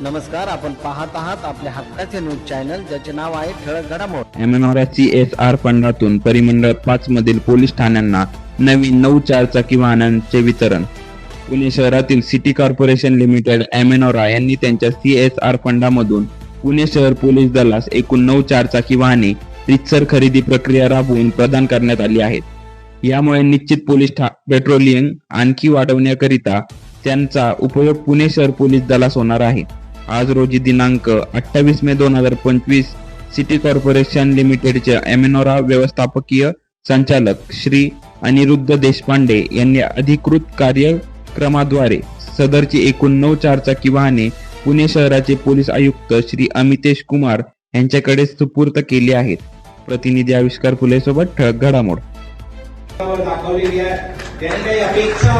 नमस्कार आपण पाहत आहात आपल्या हक्काचे न्यूज चॅनल ज्याचे नाव आहे ठळक घडामोड. एमएनआर सी एस आर फंडातून परिमंडळ पाच मधील पोलीस ठाण्यांना नवीन नऊ चारचाकी वाहनांचे वितरण. पुणे शहरातील सिटी कॉर्पोरेशन लिमिटेड एमएनओरा यांनी त्यांच्या सी एस आर फंडामधून पुणे शहर पोलीस दलास एकूण नऊ चारचाकी वाहने रितसर खरेदी प्रक्रिया राबवून प्रदान करण्यात आली आहेत. यामुळे निश्चित पोलीस ठा पेट्रोलिंग आणखी वाढवण्याकरिता त्यांचा उपयोग पुणे शहर पोलीस दलास होणार आहे. आज रोजी दिनांक अठ्ठावीस मे दोन हजार पंचवीस सिटी कॉर्पोरेशन लिमिटेडच्या एमेनोरा व्यवस्थापकीय संचालक श्री अनिरुद्ध देशपांडे यांनी अधिकृत कार्यक्रमाद्वारे सदरची एकूण नऊ चारचाकी वाहने पुणे शहराचे पोलीस आयुक्त श्री अमितेश कुमार यांच्याकडे सुपूर्त केली आहेत. प्रतिनिधी आविष्कार फुले सोबत ठळक घडामोड. दाखवलेली आहे. त्यांनी काही अपेक्षा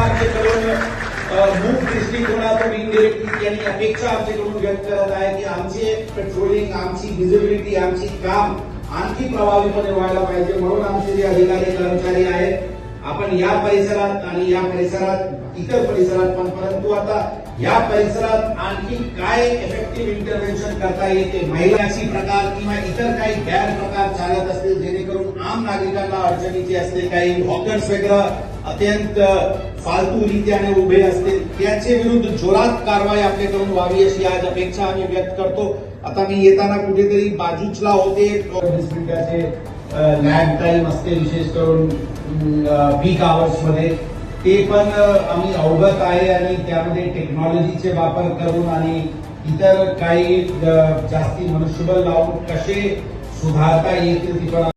मूक दृष्टिकोनातून इनडिरेक्टली त्यांनी अपेक्षा आमच्याकडून व्यक्त करत आहे की आमचे पेट्रोलिंग आमची विजिबिलिटी आमची काम आणखी प्रभावीपणे व्हायला पाहिजे म्हणून आमचे जे अधिकारी कर्मचारी आहेत आपण या परिसरात आणि या परिसरात इतर परिसरात पण परंतु आता या परिसरात आणखी काय इफेक्टिव्ह इंटरव्हेन्शन करता येते महिलाची प्रकार किंवा इतर काही गैर प्रकार चालत असतील जेणेकरून आम नागरिकांना अडचणीचे असते काही हॉकर्स वगैरे अत्यंत फालतू रीत्याने उभे असतील त्याचे विरुद्ध जोरात कारवाई आपल्याकडून व्हावी अशी आज अपेक्षा आम्ही व्यक्त करतो. आता मी येताना कुठेतरी बाजूचला होते. वीस मिनिटाचे लॅब टाइम असते विशेष करून पीक आवर्समध्ये. ते पण आम्ही अवगत आहे आणि त्यामध्ये टेक्नॉलॉजीचे वापर करून आणि इतर काही जास्ती मनुष्यबळ लावून कसे सुधारता येतील ती पण